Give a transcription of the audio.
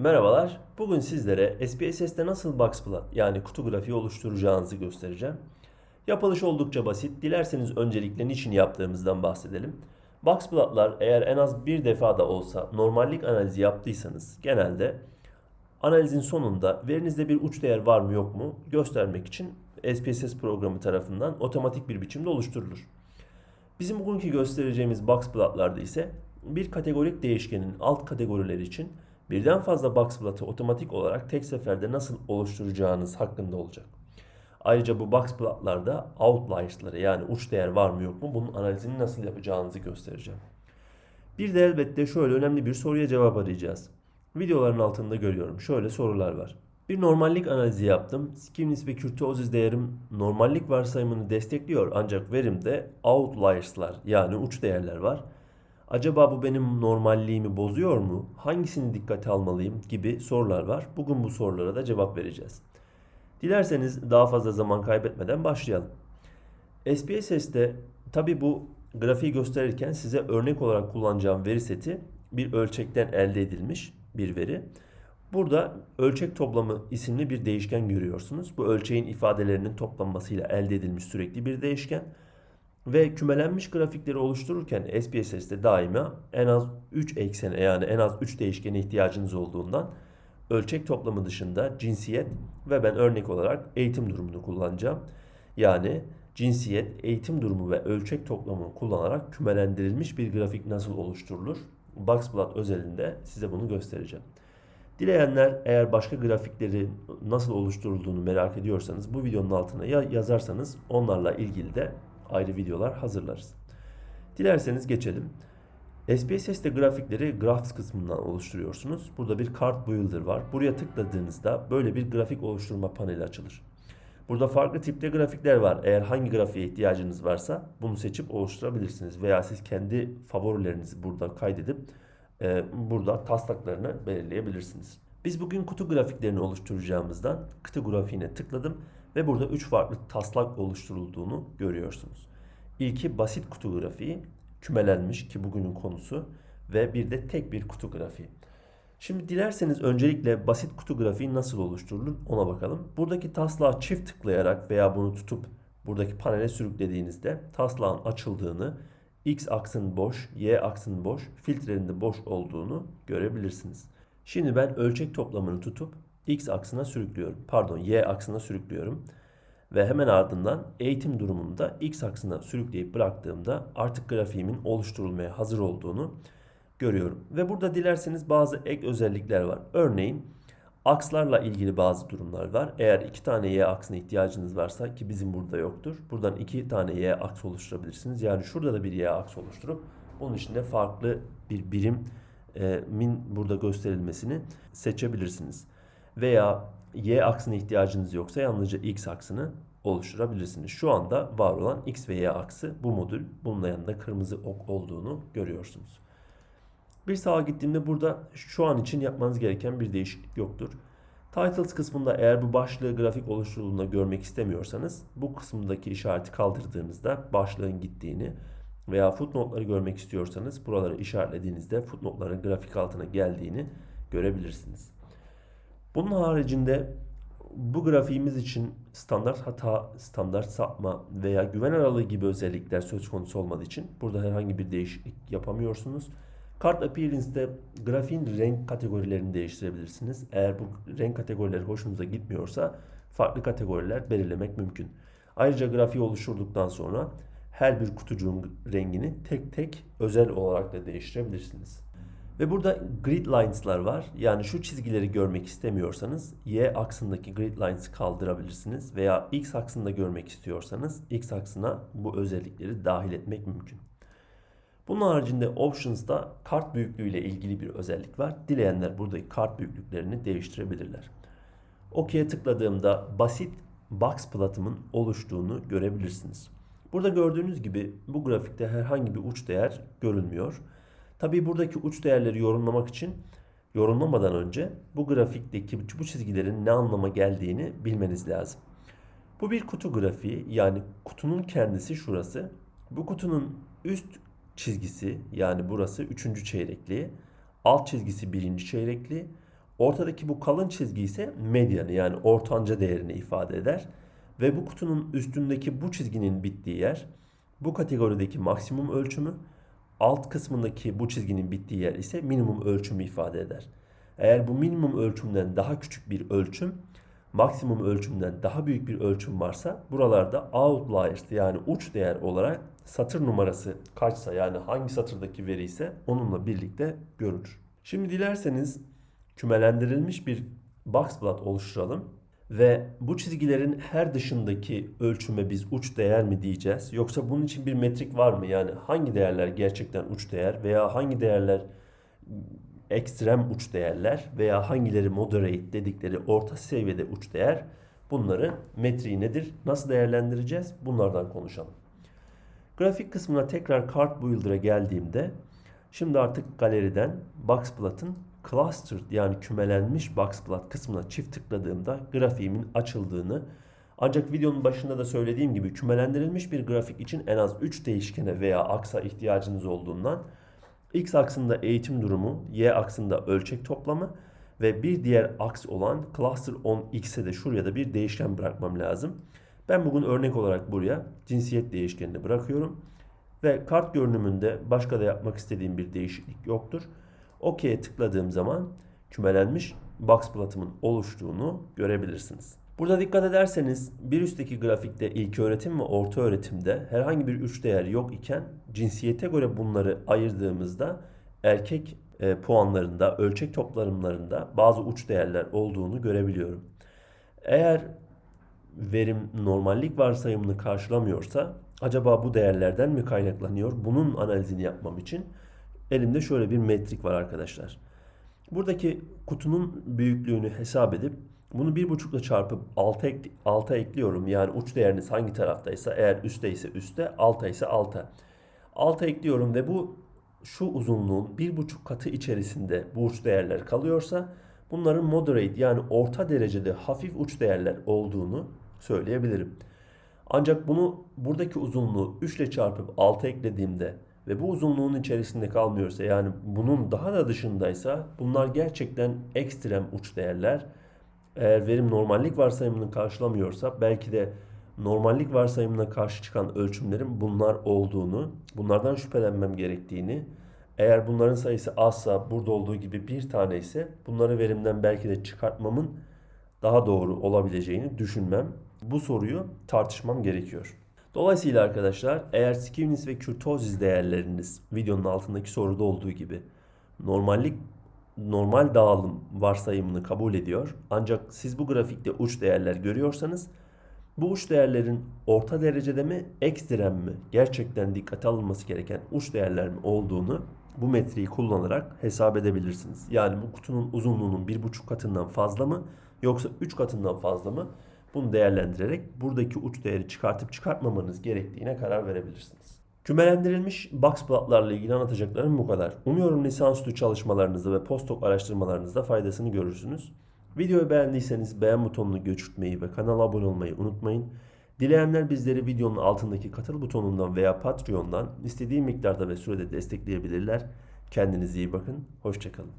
Merhabalar. Bugün sizlere SPSS'te nasıl boxplot yani kutu grafiği oluşturacağınızı göstereceğim. Yapılış oldukça basit. Dilerseniz öncelikle niçin yaptığımızdan bahsedelim. Boxplotlar eğer en az bir defa da olsa normallik analizi yaptıysanız genelde analizin sonunda verinizde bir uç değer var mı yok mu göstermek için SPSS programı tarafından otomatik bir biçimde oluşturulur. Bizim bugünkü göstereceğimiz boxplotlarda ise bir kategorik değişkenin alt kategorileri için birden fazla boxplot'ı otomatik olarak tek seferde nasıl oluşturacağınız hakkında olacak. Ayrıca bu boxplot'larda outliers'ları yani uç değer var mı yok mu bunun analizini nasıl yapacağınızı göstereceğim. Bir de elbette şöyle önemli bir soruya cevap arayacağız. Videoların altında görüyorum. Şöyle sorular var. Bir normallik analizi yaptım. Skimnis ve kürtozis değerim normallik varsayımını destekliyor ancak verimde outliers'lar yani uç değerler var. Acaba bu benim normalliğimi bozuyor mu? Hangisini dikkate almalıyım gibi sorular var. Bugün bu sorulara da cevap vereceğiz. Dilerseniz daha fazla zaman kaybetmeden başlayalım. SPSS'te tabi bu grafiği gösterirken size örnek olarak kullanacağım veri seti bir ölçekten elde edilmiş bir veri. Burada ölçek toplamı isimli bir değişken görüyorsunuz. Bu ölçeğin ifadelerinin toplanmasıyla elde edilmiş sürekli bir değişken. Ve kümelenmiş grafikleri oluştururken SPSS'te daima en az 3 eksene yani en az 3 değişkene ihtiyacınız olduğundan ölçek toplamı dışında cinsiyet ve ben örnek olarak eğitim durumunu kullanacağım. Yani cinsiyet, eğitim durumu ve ölçek toplamını kullanarak kümelendirilmiş bir grafik nasıl oluşturulur? Boxplot özelinde size bunu göstereceğim. Dileyenler eğer başka grafikleri nasıl oluşturulduğunu merak ediyorsanız bu videonun altına ya yazarsanız onlarla ilgili de ayrı videolar hazırlarız. Dilerseniz geçelim. SPSS'te grafikleri Graphs kısmından oluşturuyorsunuz. Burada bir Card Builder var. Buraya tıkladığınızda böyle bir grafik oluşturma paneli açılır. Burada farklı tipte grafikler var. Eğer hangi grafiğe ihtiyacınız varsa bunu seçip oluşturabilirsiniz. Veya siz kendi favorilerinizi burada kaydedip e, burada taslaklarını belirleyebilirsiniz. Biz bugün kutu grafiklerini oluşturacağımızdan kutu grafiğine tıkladım ve burada 3 farklı taslak oluşturulduğunu görüyorsunuz. İlki basit kutu grafiği, kümelenmiş ki bugünün konusu ve bir de tek bir kutu grafiği. Şimdi dilerseniz öncelikle basit kutu grafiği nasıl oluşturulur ona bakalım. Buradaki taslağa çift tıklayarak veya bunu tutup buradaki panele sürüklediğinizde taslağın açıldığını, x aksın boş, y aksın boş, filtrenin de boş olduğunu görebilirsiniz. Şimdi ben ölçek toplamını tutup x aksına sürüklüyorum. Pardon y aksına sürüklüyorum. Ve hemen ardından eğitim durumunda x aksına sürükleyip bıraktığımda artık grafiğimin oluşturulmaya hazır olduğunu görüyorum. Ve burada dilerseniz bazı ek özellikler var. Örneğin akslarla ilgili bazı durumlar var. Eğer iki tane y aksına ihtiyacınız varsa ki bizim burada yoktur. Buradan iki tane y aks oluşturabilirsiniz. Yani şurada da bir y aks oluşturup bunun içinde farklı bir birim min burada gösterilmesini seçebilirsiniz. Veya y aksına ihtiyacınız yoksa yalnızca x aksını oluşturabilirsiniz. Şu anda var olan x ve y aksı bu modül. Bunun yanında kırmızı ok olduğunu görüyorsunuz. Bir sağa gittiğimde burada şu an için yapmanız gereken bir değişiklik yoktur. Titles kısmında eğer bu başlığı grafik oluşturulduğunda görmek istemiyorsanız bu kısımdaki işareti kaldırdığınızda başlığın gittiğini veya footnote'ları görmek istiyorsanız buraları işaretlediğinizde footnote'ların grafik altına geldiğini görebilirsiniz. Bunun haricinde bu grafiğimiz için standart hata, standart sapma veya güven aralığı gibi özellikler söz konusu olmadığı için burada herhangi bir değişiklik yapamıyorsunuz. Kart Appearance'de grafiğin renk kategorilerini değiştirebilirsiniz. Eğer bu renk kategorileri hoşunuza gitmiyorsa farklı kategoriler belirlemek mümkün. Ayrıca grafiği oluşturduktan sonra her bir kutucuğun rengini tek tek özel olarak da değiştirebilirsiniz. Ve burada grid lines'lar var. Yani şu çizgileri görmek istemiyorsanız y aksındaki grid lines'ı kaldırabilirsiniz veya x aksında görmek istiyorsanız x aksına bu özellikleri dahil etmek mümkün. Bunun haricinde Options'da kart büyüklüğü ile ilgili bir özellik var. Dileyenler buradaki kart büyüklüklerini değiştirebilirler. OK'ye tıkladığımda basit box platımın oluştuğunu görebilirsiniz. Burada gördüğünüz gibi bu grafikte herhangi bir uç değer görünmüyor. Tabi buradaki uç değerleri yorumlamak için yorumlamadan önce bu grafikteki bu çizgilerin ne anlama geldiğini bilmeniz lazım. Bu bir kutu grafiği yani kutunun kendisi şurası. Bu kutunun üst çizgisi yani burası 3. çeyrekliği, alt çizgisi 1. çeyrekliği, Ortadaki bu kalın çizgi ise medyanı yani ortanca değerini ifade eder. Ve bu kutunun üstündeki bu çizginin bittiği yer bu kategorideki maksimum ölçümü, alt kısmındaki bu çizginin bittiği yer ise minimum ölçümü ifade eder. Eğer bu minimum ölçümden daha küçük bir ölçüm, maksimum ölçümden daha büyük bir ölçüm varsa buralarda outliers yani uç değer olarak satır numarası kaçsa yani hangi satırdaki veri ise onunla birlikte görülür. Şimdi dilerseniz kümelendirilmiş bir boxplot oluşturalım ve bu çizgilerin her dışındaki ölçüme biz uç değer mi diyeceğiz yoksa bunun için bir metrik var mı? Yani hangi değerler gerçekten uç değer veya hangi değerler ekstrem uç değerler veya hangileri moderate dedikleri orta seviyede uç değer bunları metriği nedir? Nasıl değerlendireceğiz? Bunlardan konuşalım. Grafik kısmına tekrar Card Builder'a geldiğimde şimdi artık galeriden Boxplot'ın clustered yani kümelenmiş Boxplot kısmına çift tıkladığımda grafiğimin açıldığını ancak videonun başında da söylediğim gibi kümelendirilmiş bir grafik için en az 3 değişkene veya aksa ihtiyacınız olduğundan X aksında eğitim durumu, Y aksında ölçek toplamı ve bir diğer aks olan cluster on x'e de şuraya da bir değişken bırakmam lazım. Ben bugün örnek olarak buraya cinsiyet değişkenini bırakıyorum. Ve kart görünümünde başka da yapmak istediğim bir değişiklik yoktur. OK'ye tıkladığım zaman kümelenmiş box platımın oluştuğunu görebilirsiniz. Burada dikkat ederseniz bir üstteki grafikte ilk öğretim ve orta öğretimde herhangi bir üç değer yok iken cinsiyete göre bunları ayırdığımızda erkek e, puanlarında, ölçek toplarımlarında bazı uç değerler olduğunu görebiliyorum. Eğer verim normallik varsayımını karşılamıyorsa acaba bu değerlerden mi kaynaklanıyor? Bunun analizini yapmam için elimde şöyle bir metrik var arkadaşlar. Buradaki kutunun büyüklüğünü hesap edip bunu bir buçukla çarpıp alta, ek, alta ekliyorum. Yani uç değeriniz hangi taraftaysa eğer üstte ise üstte, alta ise alta. Alta ekliyorum ve bu şu uzunluğun bir buçuk katı içerisinde bu uç değerler kalıyorsa bunların moderate yani orta derecede hafif uç değerler olduğunu söyleyebilirim. Ancak bunu buradaki uzunluğu 3 ile çarpıp 6 eklediğimde ve bu uzunluğun içerisinde kalmıyorsa yani bunun daha da dışındaysa bunlar gerçekten ekstrem uç değerler. Eğer verim normallik varsayımını karşılamıyorsa belki de normallik varsayımına karşı çıkan ölçümlerin bunlar olduğunu, bunlardan şüphelenmem gerektiğini, eğer bunların sayısı azsa burada olduğu gibi bir tane ise bunları verimden belki de çıkartmamın daha doğru olabileceğini düşünmem. Bu soruyu tartışmam gerekiyor. Dolayısıyla arkadaşlar eğer skewness ve kurtozis değerleriniz videonun altındaki soruda olduğu gibi normallik normal dağılım varsayımını kabul ediyor. Ancak siz bu grafikte uç değerler görüyorsanız bu uç değerlerin orta derecede mi, ekstrem mi, gerçekten dikkate alınması gereken uç değerler mi olduğunu bu metriği kullanarak hesap edebilirsiniz. Yani bu kutunun uzunluğunun bir buçuk katından fazla mı yoksa üç katından fazla mı? Bunu değerlendirerek buradaki uç değeri çıkartıp çıkartmamanız gerektiğine karar verebilirsiniz. Kümelendirilmiş box plotlarla ilgili anlatacaklarım bu kadar. Umuyorum lisansüstü çalışmalarınızda ve postdoc araştırmalarınızda faydasını görürsünüz. Videoyu beğendiyseniz beğen butonunu göçürtmeyi ve kanala abone olmayı unutmayın. Dileyenler bizleri videonun altındaki katıl butonundan veya Patreon'dan istediği miktarda ve sürede destekleyebilirler. Kendinize iyi bakın. Hoşçakalın.